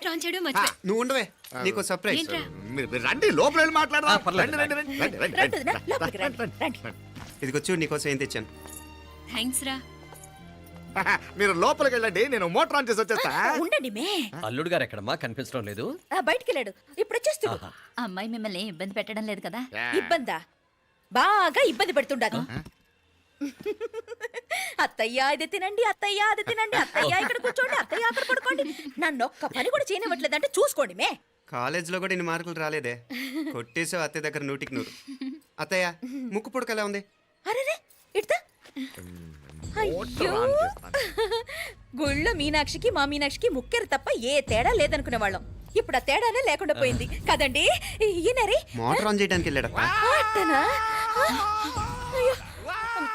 Motor on చేయడం మర్చిపోయా. నువ్వు ఉండవే. నీకు సర్ప్రైజ్ ఏంట్రా? మీరు మీరు రండి లోపల వెళ్ళి మాట్లాడదాం. ఆ, పర్లేదు. రండి, రండి, రండి, రండి, రండి, రండి, రండి, రండి, రండి. ఇదిగో చూడు నీకోసం ఏం తెచ్చాను. థ్యాంక్స్ రా. మీరు లోపలికి వెళ్ళండి నేను మోటార్ ఆన్ చేసి వచ్చేస్తా. ఉండండి మే. అల్లుడు గారు ఎక్కడమ్మా? కనిపించడం లేదు. ఆ, బయటికి వెళ్ళాడు ఇప్పుడు వచ్చేస్తూ ఆహా. అమ్మాయి మిమ్మల్ని ఇబ్బంది పెట్టడం లేదు కదా. ఇబ్బందా? బాగా ఇబ్బంది పెడుతుండదు అత్తయ్య ఇది తినండి అత్తయ్య అది తినండి. అత్తయ్య ఇక్కడ కూర్చోండి అత్తయ్య అక్కడ పడుకోండి. నన్ను ఒక్క పని కూడా చేయనివ్వట్లేదంటే చూసుకోండి మే. కాలేజీలో కూడా ఇన్ని మార్కులు రాలేదే. కొట్టేసావు అత్తయ్య దగ్గర నూటికి నూరు. అత్తయ్య ముక్కు పుడక ఎలా ఉంది? అరే ఇడతా. అయ్యో. గుళ్ళో మీనాక్షికి మా మీనాక్షికి ముక్కెరు తప్ప ఏ తేడా లేదనుకునే వాళ్ళం. ఇప్పుడు ఆ తేడానే లేకుండా పోయింది. కదండి ఈయనరి. మోటార్ ఆన్ చేయడానికి వెళ్ళాడప్ప. అయ్యో అత్తయ్య, మీరు ఆగండి. ఆగండి, అత్తయ్య. ఆగండి.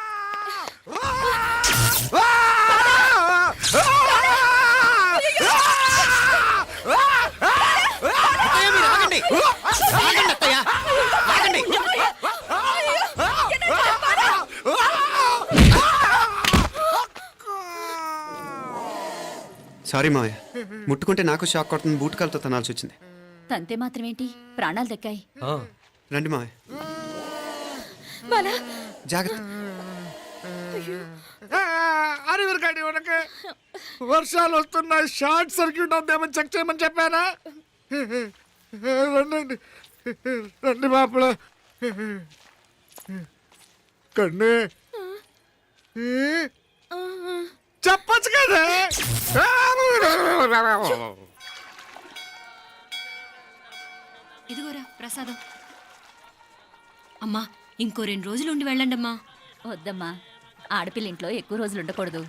సారీ మావయ్య. ముట్టుకుంటే నాకు షాక్ కొడుతుంది బూట్ కాలుతో తనాల్సి వచ్చింది. తంతే మాత్రమేంటి? ప్రాణాలు దక్కాయి. రండి మావయ్య. జాగ్రత్త. అరే వీరకాడి ఉనకే వర్షాలు వస్తున్నాయి షార్ట్ సర్క్యూట్ అవుతామని చెక్ చేయమని చెప్పానా? రండి రండి మాపల. కన్ను. చెప్పచ్చు కదా? ఇదిగోరా ప్రసాదం. అమ్మా ఇంకో రెండు రోజులు ఉండి వెళ్ళండి అమ్మా వద్దమ్మా. ఆడపిల్ల ఇంట్లో ఎక్కువ రోజులు ఉండకూడదు.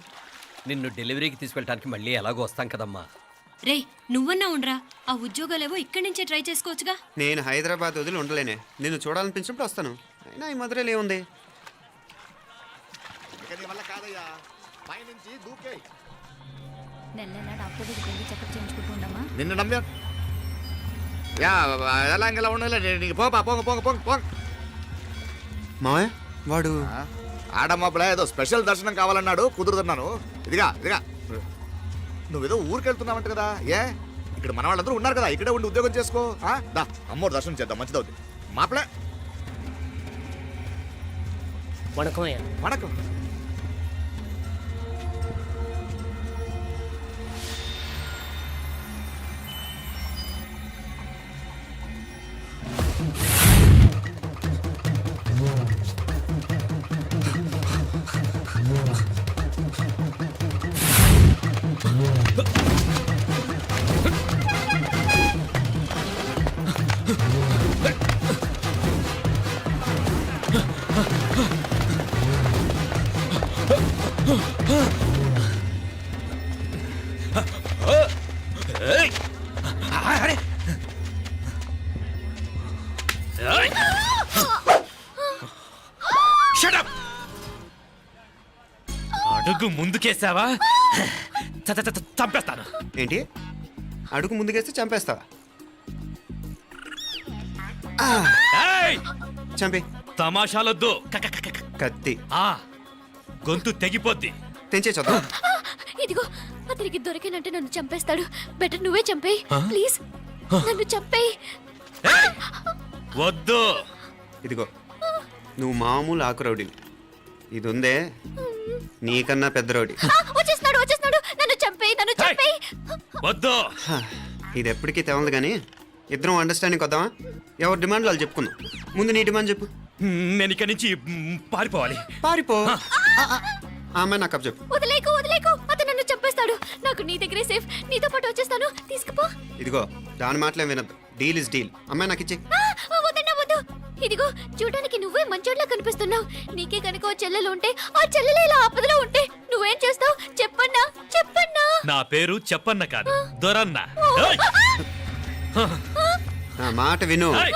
నిన్ను డెలివరీకి తీసుకెళ్ళడానికి మళ్ళీ ఎలాగో వస్తాం కదమ్మా. రేయ్ నువ్వన్నా ఉండరా? ఆ ఉద్యోగాలేవో ఇక్కడి నుంచే ట్రై చేసుకోవచ్చుగా. నేను హైదరాబాద్ వదిలి ఉండలేనే. నిన్ను చూడాలనిపించినప్పుడు వస్తాను. అయినా ఈ మధురైలో ఏముంది? వల్ల కాదయ్యా. పైనుంచి దూకే. నెల నెల డాక్టర్ దగ్గరికి వెళ్ళి చెకప్ చేయించుకుంటూ ఉండమ్మా. నిన్ను నమ్మా. యా ఎలా ఇంకెలా ఉండాలి నీకు పోపా పోంగ పోంగ పోంగ పోంగ. మావయ్య వాడు ఆడమ్మప్పుడే ఏదో స్పెషల్ దర్శనం కావాలన్నాడు కుదురుతున్నాను ఇదిగా ఇదిగా. నువ్వేదో ఊరికెళ్తున్నావంట కదా ఏ? ఇక్కడ మన వాళ్ళందరూ ఉన్నారు కదా ఇక్కడే ఉండి ఉద్యోగం చేసుకో. దా అమ్మోడు దర్శనం చేద్దాం మంచిదవుతుంది మాపలే. వణకం వణకం? అడుగు ముందుకేసావా? చంపేస్తాను. ఏంటి? అడుగు ముందుకేస్తే చంపేస్తావా? ఆ, ఏయ్! చంపి తమాషాలొద్దు. కత్తి. ఆ! గొంతు తెగిపోద్ది. తెంచే చూద్దాం. ఇదిగో అతనికి దొరికినంటే నన్ను చంపేస్తాడు. బెటర్ నువ్వే చంపేయి. ప్లీజ్ నన్ను చంపేయి! వద్దు. ఇదిగో నువ్వు మామూలు ఆకు రౌడీ ఇది ఉందే నీకన్నా పెద్ద రౌడీ ఆ, వచ్చేస్తున్నాడు వచ్చేస్తున్నాడు. నన్ను చంపేయి నన్ను! చంపేయి. వద్దు. ఇది ఎప్పటికీ తెవలదు కానీ ఇద్దరం అండర్స్టాండింగ్ వద్దామా ఎవరి డిమాండ్ వాళ్ళు చెప్పుకుందాం. ముందు నీ డిమాండ్ చెప్పు. నేను ఇక్కడి నుంచి పారిపోవాలి. పారిపో. ఆ, ఆ, ఆ అమ్మాయి నాకు చెప్పు. వదిలేకు వదిలేకు. అతను నన్ను చంపేస్తాడు. నాకు నీ దగ్గరే సేఫ్ నీతో పాటు వచ్చేస్తాను. తీసుకుపో. ఇదిగో దాని మాటలేం వినద్దు. డీల్ ఇస్ డీల్ అమ్మాయి నాకు ఇచ్చే ఇదిగో చూడడానికి నువ్వే మంచోట్లా కనిపిస్తున్నావు. నీకే కనుక ఓ చెల్లెలు ఉంటే ఆ చెల్లెలు ఇలా ఆపదలో ఉంటే నువ్వేం చేస్తావు? చెప్పన్నా చెప్పన్నా. నా పేరు చెప్పన్న కాదు దొరన్న. ఏయ్! నా మాట విను. ఏయ్!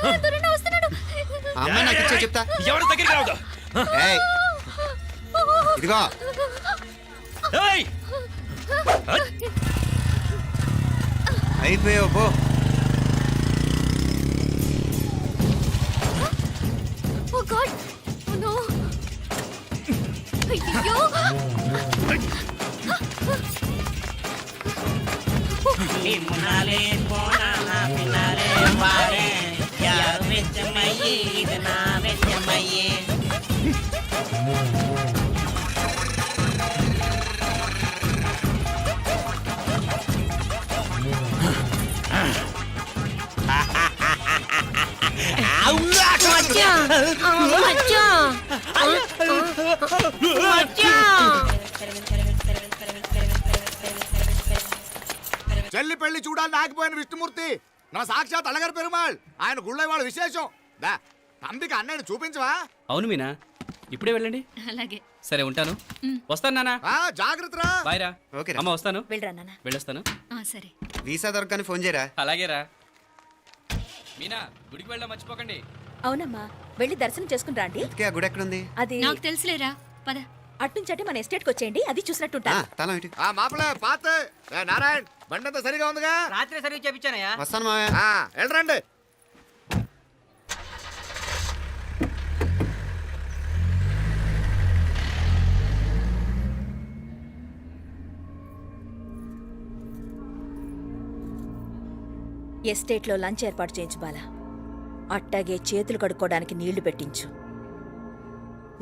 ఆ, దొరన్న వస్తున్నాడు. ఆ అమ్మాయి నాకు ఇచ్చే చెప్తా. ఎవరి దగ్గరికి రావద్దు. ఏయ్. ఇదిగో. ఏయ్! అయిపోయావు పో. నో అయ్యో మునాలే పోనాల పినాలే వారే యారు వెచ్చమయ్యి ఇది నా వెచ్చమయ్యి చెల్లి పెళ్ళి చూడాలని ఆగిపోయిన విష్ణుమూర్తి. నా సాక్షాత్ అలగారు పెరుమాళ్ ఆయన గుళ్ళో వాళ్ళ విశేషం. దా తండ్రికి అన్నయ్యని చూపించవా? అవును మీనా. ఇప్పుడే వెళ్ళండి. అలాగే. సరే ఉంటాను. వస్తాను నానా. ఆ, జాగ్రత్తరా బాయ్ రా. ఓకే రా. అమ్మ వస్తాను. వెళ్ళరా నాన్న వెళ్ళొస్తాను. ఆ, సరే. వీసా దొరకని ఫోన్ చేయరా? అలాగే రా. మీనా గుడికి వెళ్ళడం మర్చిపోకండి. అవునమ్మా వెళ్ళి దర్శనం చేసుకుని రండి ఇంతకీ ఆ గుడి ఎక్కడుంది? అది నాకు తెలుసులేరా పద. అట్నుంచటే మన ఎస్టేట్కి వచ్చేయండి అది చూసినట్టుంటా ఆ, తలం ఇటు. ఆ మాపలే పాత. ఏ, నారాయణ్ బండంతా సరిగా ఉందిగా? రాత్రి సర్వీస్ చేపించానయ్యా. వస్తాను మావయ్య. ఆ, వెళ్ళరండి. ఎస్టేట్లో లంచ్ ఏర్పాటు చేయించు బాలా. అట్టాగే చేతులు కడుక్కోవడానికి నీళ్ళు పెట్టించు.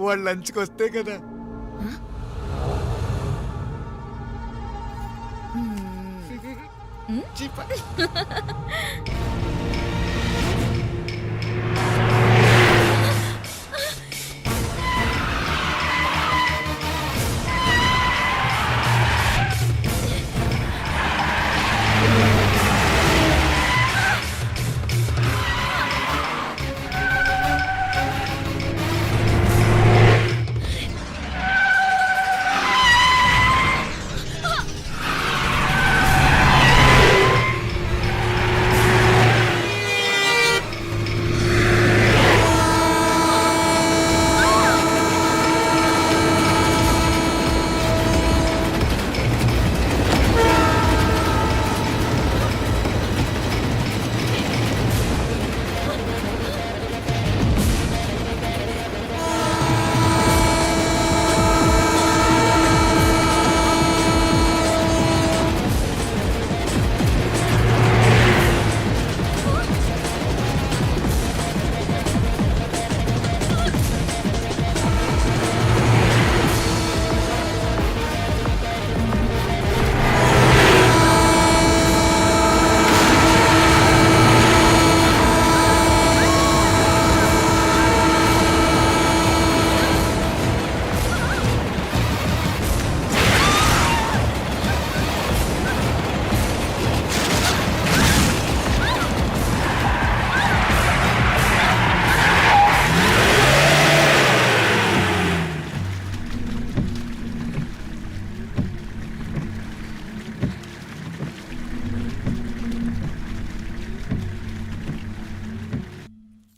వాళ్ళు లంచ్కి వస్తే కదా. చీప.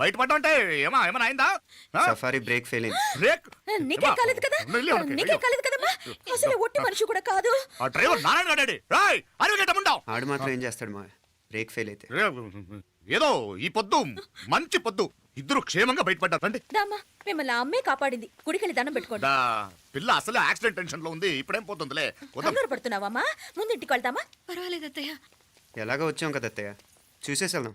బయటపడ్డా అంటే ఏమా ఏమైనా అయిందా? సఫారీ బ్రేక్ ఫెయిల్ బ్రేక్ నీకే? కాలేదు కదా? నీకే. కాలేదు కదమ్మా? అసలు ఒట్టి మనిషి కూడా కాదు. ఆ డ్రైవర్ నారాయణ రాయ్ ఆడు మాత్రం ఏం చేస్తాడు మా? బ్రేక్ ఫెయిల్ అయితే. ఏదో ఈ పొద్దు మంచి పొద్దు. ఇద్దరు క్షేమంగా బయటపడ్డారు. రండి. దామ్మా మిమ్మల్ని ఆ అమ్మే కాపాడింది. గుడికెళ్ళి దండం పెట్టుకోండి. పిల్ల అసలు యాక్సిడెంట్ టెన్షన్లో ఉంది. ఇప్పుడేం పోతుందిలే? కంగారు పడుతున్నావమ్మా ముందు ఇంటికి వెళ్తామా పర్వాలేదు అత్తయ్య. ఎలాగో వచ్చాం కదా అత్తయ్య. చూసేసి వెళ్దాం.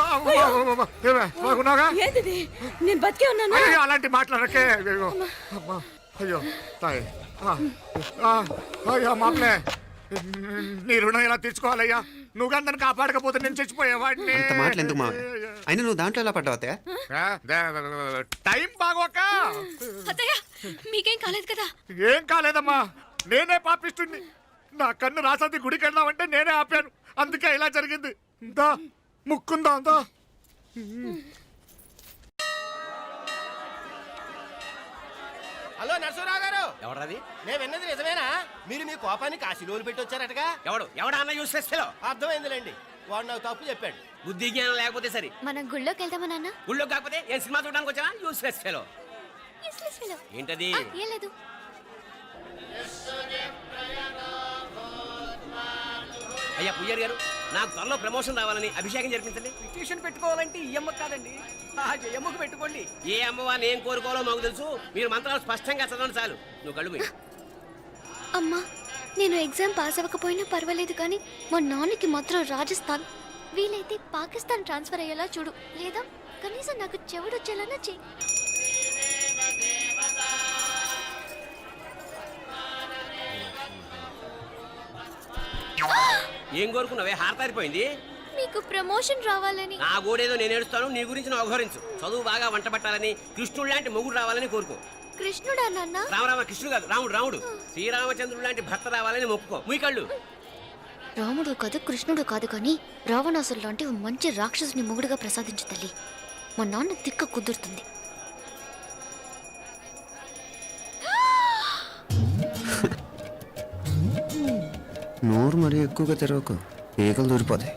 అమ్మా, అమ్మా, అమ్మా. ఏమే, బాగున్నావుగా? ఏంటిది? నేను బతికే ఉన్నాను? అలాంటి మాట్లాడకే అయ్యో అమ్మా. అయ్యో తాయి. ఆ, ఆ, అయ్యో మామలే. నీ రుణం ఎలా తీర్చుకోవాలయ్యా? నువ్వు అందరిని కాపాడకపోతే నేను చచ్చిపోయేవాడిని. అంత మాటలు ఎందుకు మావయ్య అయినా నువ్వు దాంట్లో ఎలా పడ్డావు అత్తయ్య? ఆ, టైం బాగోక. అత్తయ్య మీకేం కాలేదు కదా? ఏం కాలేదమ్మా. నేనే పాపిస్తుంది నా కన్ను రాసాది గుడికి వెళ్దామంటే నేనే ఆపాను. అందుకే ఇలా జరిగింది. దా ముక్కుందా దా. హలో నరసరావు గారు. ఎవడది నేను విన్నది నిజమేనా? మీరు మీ కోపాన్ని కాశీలోలు పెట్టి వచ్చారటగా? ఎవడు? ఎవడా అన్న యూస్ చేస్తేలో అర్థమైందిలేండి. వాడు నాకు తప్పు చెప్పాడు. బుద్ధి జ్ఞానం లేకపోతే సరే. మనం గుళ్ళోకి వెళ్దామా నాన్న? ఊళ్ళో కాకపోతే ఏం సినిమా చూడడానికి వచ్చావా? యూస్ చేస్తేలో Useless fellow. ఏంటది? ఆ, ఏం లేదు. అయ్యా పుయ్యర్ గారు నాకు త్వరలో ప్రమోషన్ రావాలని అభిషేకం జరిపించండి. పిటిషన్ పెట్టుకోవాలంటే ఈ అమ్మ కాదండి. ఎమ్మకు పెట్టుకోండి. ఏ అమ్మవా నేను కోరుకోవాలో మాకు తెలుసు. మీరు మంత్రాలు స్పష్టంగా చదవండి చాలు. నువ్వు కళ్ళు మూయి. అమ్మా నేను ఎగ్జామ్ పాస్ అవ్వకపోయినా పర్వాలేదు కానీ మా నాన్నకి మాత్రం రాజస్థాన్ వీలైతే పాకిస్తాన్ ట్రాన్స్ఫర్ అయ్యేలా చూడు. లేదా కనీసం నాకు చెవుడొచ్చేలానా చెయ్యి. ఏం కోరుకున్నావే? హారతారిపోయింది? మీకు ప్రమోషన్ రావాలని. నా గోడేదో నేను ఏడుస్తాను నీ గురించి నువ్వు అఘోరించు చదువు బాగా వంట పట్టాలని కృష్ణుడు లాంటి మొగుడు రావాలని కోరుకో. కృష్ణుడా నాన్న? రామరామ కృష్ణుడు కాదు రాముడు రాముడు. శ్రీరామచంద్రుడు లాంటి భర్త రావాలని మొక్కుకో. ముయ్యి కళ్ళు. రాముడు కాదు కృష్ణుడు కాదు కానీ రావణాసురు లాంటి ఓ మంచి రాక్షసుని మొగుడుగా ప్రసాదించు తల్లి. మా నాన్న తిక్క కుదురుతుంది. నోరు మరీ ఎక్కువగా తెరవకు. ఏకలు దూరిపోతాయి.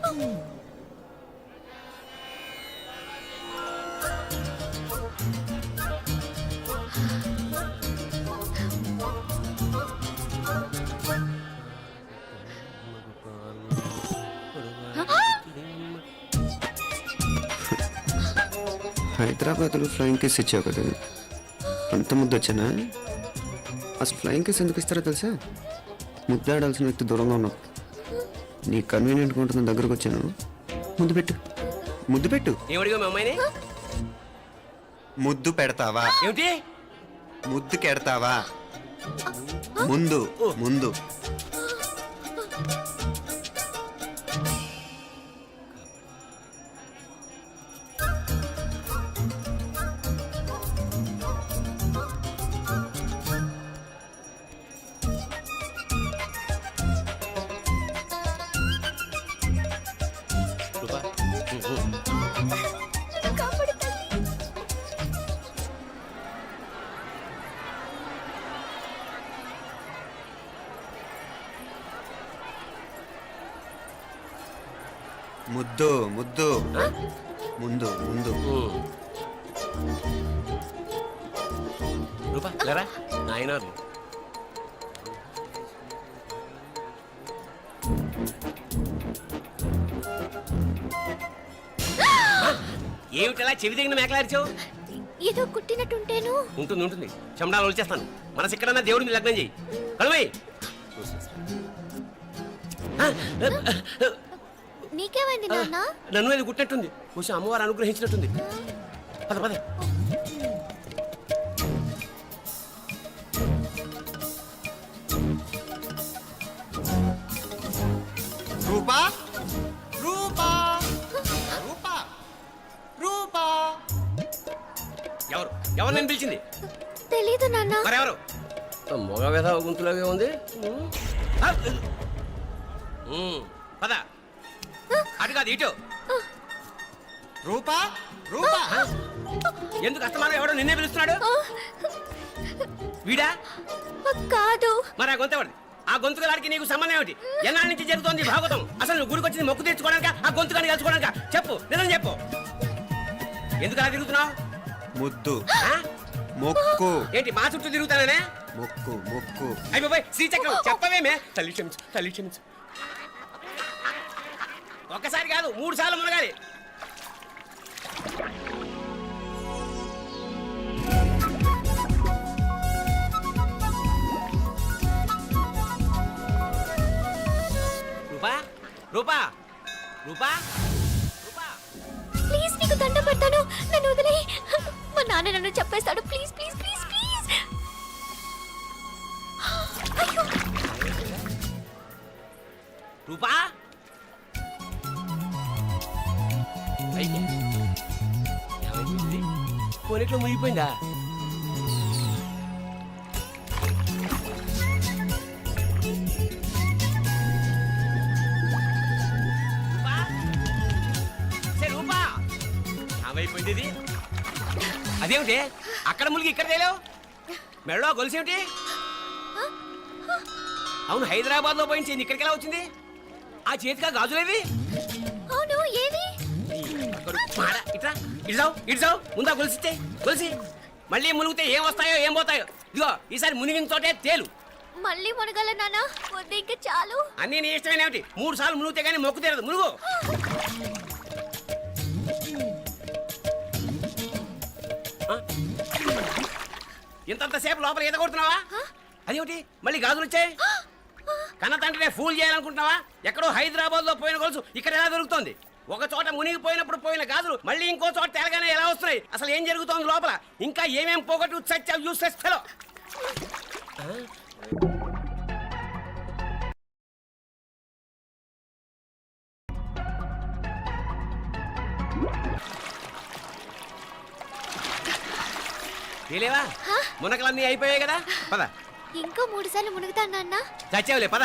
హైదరాబాద్లో ఫ్లయింగ్ కిస్ ఇచ్చావు కదా అంత ముద్దు వచ్చానా? అసలు ఫ్లయింగ్ కిస్ ఎందుకు ఇస్తారో తెలుసా? ముద్దాడాల్సిన వ్యక్తి దూరంగా ఉన్నావు. నీ కన్వీనియంట్గా ఉంటుంది దగ్గరకు వచ్చాను. ముద్దు పెట్టు. ముద్దు పెట్టు. ఏమడిగా మీ అమ్మాయిని? ముద్దు పెడతావా? ఏమిటి? ముద్దు కెడతావా? ముందు ముందు. చెవి దగ్గర మేకలారిచావు ఏదో కుట్టినట్టుంటేను. ఉంటుంది ఉంటుంది. చెమడాలు వచ్చేస్తాను మనసు ఎక్కడన్నా దేవుడిని లగ్నం చేయి ఆ? నీకేమైంది నాన్న? నన్ను అది గుట్టినట్టుంది కొంచెం అమ్మవారు అనుగ్రహించినట్టుంది. పద పద. నేను పిలిచింది. తెలీదు నాన్న. మరెవరు? మగ వేధ గుంతులాగే ఉంది. పద. అటు కాదు ఇటు. రూపా రూపా. ఎందుకు అస్తమానం ఎవడో నిన్నే పిలుస్తున్నాడు? వీడా? కాదు. మరి ఆ గొంతు ఎవరిది? ఆ గొంతు గలాడికి నీకు సంబంధం ఏమిటి? ఎన్నాళ్ళ నుంచి జరుగుతోంది ఈ భాగవతం? అసలు నువ్వు గుడికి వచ్చింది మొక్కు తెచ్చుకోవడానిక ఆ గొంతు కానీ కలుసుకోవడానిక? చెప్పు నిజం చెప్పు. ఎందుకు అలా తిరుగుతున్నావు? ముద్దు. ఆ? మొక్కు. ఏంటి మా చుట్టూ తిరుగుతానే మొక్కు మొక్కు. అయిపోయి శ్రీచక్రం చెప్పవేమే? తల్లి క్షమించు తల్లి క్షమించు. ఒక్కసారి కాదు మూడు సార్లు మునగాలి. రూపా రూపా రూపా రూపా. ప్లీజ్ నీకు దండ పెడతాను. నన్ను వదిలే మా నాన్న నన్ను చెప్పేస్తాడు ప్లీజ్ ప్లీజ్ ప్లీజ్ ప్లీజ్ అయ్యో. రూపా? అయితే మునిగిపోయిందా? రూపా? సే, రూపా. ఏమైపోయింది ఇది అదేమిటి అక్కడ మునిగి ఇక్కడ తేలేవు? మెడలో గొలుసేమిటి అవును హైదరాబాద్లో పోయించింది ఇక్కడికి ఎలా వచ్చింది? ఆ చేతిగా గాజులేవి అవును ఏవి? ఇట్రా ముందా గొలిసితే గొలిసి మళ్ళీ మునిగితే ఏం వస్తాయో ఏం పోతాయో? ఇదిగో ఈసారి మునిగిన చోటే తేలు. మళ్ళీ మునగల నాన్న వద్దు ఇంకా చాలు. అన్నీ నీ ఇష్టమైన మూడు సార్లు మునిగితే కానీ మొక్కు తీరదు. మునుగు. ఇంతంతసేపు లోపల ఈత కొడుతున్నావా? అదేమిటి? మళ్ళీ గాజులు వచ్చాయి? కన్న తండ్రినే ఫూల్ చేయాలనుకుంటున్నావా? ఎక్కడో హైదరాబాద్లో పోయిన గొలుసు ఇక్కడ ఎలా దొరుకుతోంది? ఒక చోట మునిగిపోయినప్పుడు పోయిన గాజులు మళ్ళీ ఇంకో చోట తేలగానే ఎలా వస్తున్నాయి? అసలు ఏం జరుగుతోంది లోపల? ఇంకా ఏమేం పోగొట్టు చచ్చావు ఫెలో మునకలన్నీ అయిపోయాయి కదా? పద. ఇంకో మూడు సార్లు మునుగుతాను నాన్న చచ్చావులే పద.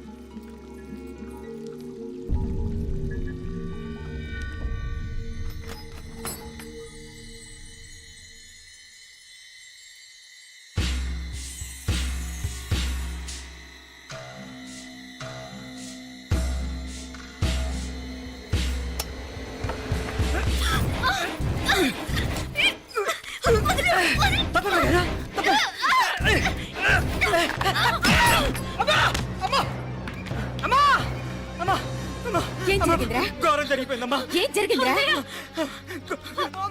జరిగిపోయిందమ్మా ఏం జరిగిందిరా?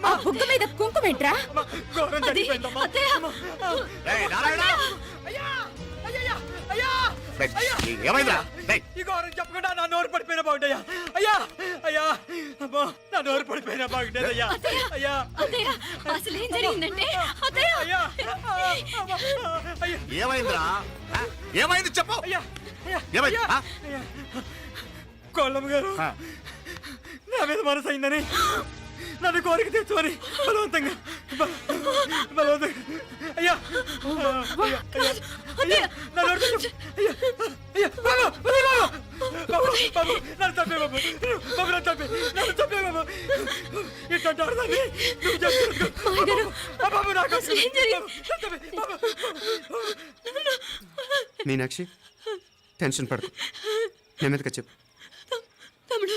ఆ బుగ్గ మీద కుంకుమేంట్రా ఘోరం జరిగిపోయిందమ్మా ఏయ్, నారాయణ! అయ్యా! అయ్యా! అయ్యా! డేయ్, ఏమైందిరా ఈ ఘోరం చెప్పకుండా నా నోరు పడిపోయిన బాగుండయ్యా. అయ్యా! అయ్యా! అమ్మో నా నోరు పడిపోయిన బాగుండేదయ్యా. అయ్యా! అత్తయ్య! అసలు ఏం జరిగిందంటే అత్తయ్య! అయ్యా! అమ్మా, అయ్యా! ఏమైందిరా? ఆ? ఏమైంది చెప్పు! అయ్యా! అయ్యా! ఏమైంది? ఆ? అయ్యా! కోళ్ళమ్మ గారు ఆ. నా మీద మనసు అయిందని నన్ను కోరిక తెచ్చుకొని బలవంతంగా బ- బలవంతంగా అయ్యా అయ్యా, అయ్యా, అయ్యా. అయ్యా, అయ్యా, బాబు, బాబు. బాబు, బాబు, నన్ను చంపే బాబు. బాబు, నన్ను చంపే, నన్ను చంపే బాబు. ఇట్లాంటి ఆడదాన్ని నువ్వు చేసుకో. ఆ బాబు, నాకు వద్దు. బాబు, నన్ను చంపే, బాబు. మీనాక్షి టెన్షన్ పడకు నెమ్మదిగా చెప్పు తమ్ముడు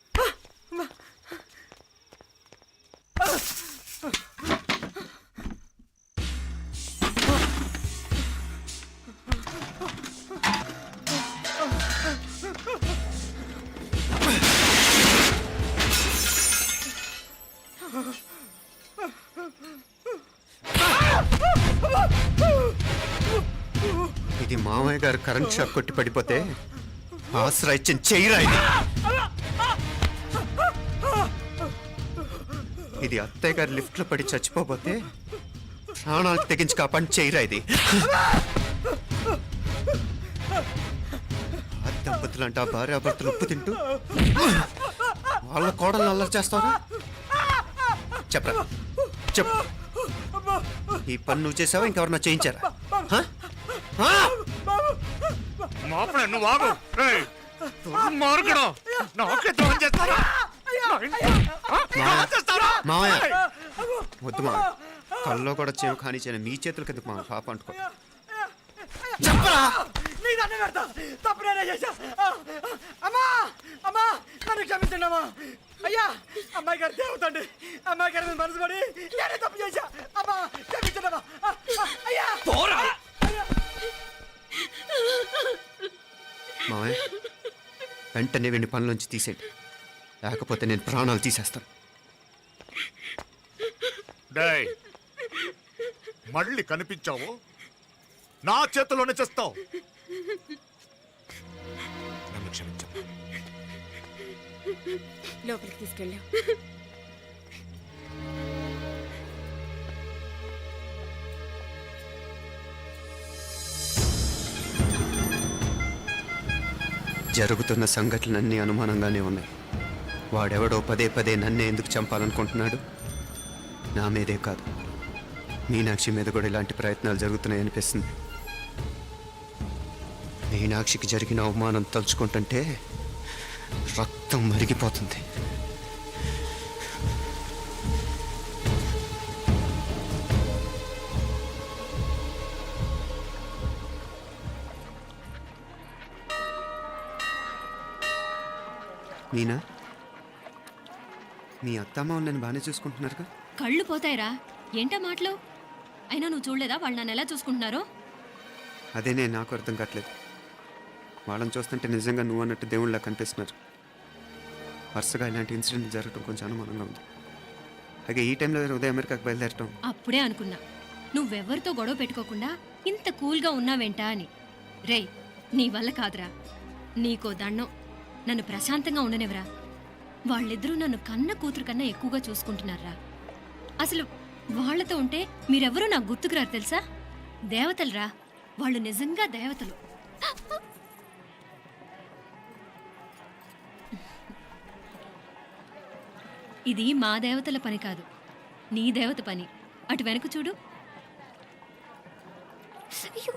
ఇది మామయ్య గారు కరెంట్ షాక్ కొట్టి పడిపోతే ఆశ్రయించిన చెయ్యరా ఇది. ఇది అత్తయ్య గారు లిఫ్ట్లో పడి చచ్చిపోతే ప్రాణాలు తెగించి కాపాడి చెయ్యరా ఇది. ఆ దంపతులు అంట భార్యాభర్తలు ఉప్పు తింటూ వాళ్ళ కోడలు అల్లరి చేస్తారా? చెప్పరా? చెప్పు. ఈ పని నువ్వు చేసావా? ఇంకెవరన్నా చేయించారా? హ? హ? మాపడే నువ్వు ఆగు. నాకే చేస్తారా? మావయ్య. వద్దు మా కల్లో కూడా చేవు కానిచ్చిన మీ చేతులు కిందకు మా పాప అంటుకో. నీ దండ పెడతా తప్పు నేనే చేశా అమ్మా అమ్మా నన్ను క్షమించండి అమ్మా అయ్యా అమ్మాయి గారు దేవతండి అమ్మాయి గారి మనసు పడి నేనే తప్పు చేశా అమ్మా క్షమించండి అమ్మా అయ్యా అయ్యా మావయ్య వెంటనే వెండి పనులోంచి తీసేయండి లేకపోతే నేను ప్రాణాలు తీసేస్తాను డేయ్, మళ్ళీ కనిపించావు? నా చేతిలోనే చేస్తావు. నన్ను క్షమించు లోపలికి తీసుకెళ్ళాం. జరుగుతున్న సంఘటనలన్నీ అనుమానంగానే ఉన్నాయి. వాడెవడో పదే పదే నన్నే ఎందుకు చంపాలనుకుంటున్నాడు? నా మీదే కాదు. మీనాక్షి మీద కూడా ఇలాంటి ప్రయత్నాలు జరుగుతున్నాయి అనిపిస్తుంది మీనాక్షికి జరిగిన అవమానం తలుచుకుంటుంటే రక్తం మరిగిపోతుంది. మీనా? మీ అత్తమ్మ నన్ను బాగానే చూసుకుంటున్నారుగా? కళ్ళు పోతాయిరా. ఏంటా మాటలు? అయినా నువ్వు చూడలేదా వాళ్ళు నన్ను ఎలా చూసుకుంటున్నారో? అదేనే నాకు అర్థం కావట్లేదు. వాళ్ళని చూస్తుంటే నిజంగా నువ్వు అన్నట్టు దేవుళ్ళ కనిపిస్తున్నారు. వరుసగా ఇలాంటి ఇన్సిడెంట్ జరగడం కొంచెం అనుమానంగా ఉంది. అలాగే ఈ టైంలో ఉదయం అమెరికాకు బయలుదేరటం. అప్పుడే అనుకున్నా. నువ్వెవరితో గొడవ పెట్టుకోకుండా ఇంత కూల్గా ఉన్నావేంటా అని. రేయ్ నీ వల్ల కాదురా. నీకో దండం. నన్ను ప్రశాంతంగా ఉండనివరా వాళ్ళిద్దరూ నన్ను కన్న కూతురు కన్నా ఎక్కువగా చూసుకుంటున్నారా. అసలు వాళ్ళతో ఉంటే మీరెవరూ నాకు గుర్తుకురారు తెలుసా? దేవతలురా. వాళ్ళు నిజంగా దేవతలు. ఇది మా దేవతల పని కాదు. నీ దేవత పని. అటు వెనక చూడు. అయ్యో!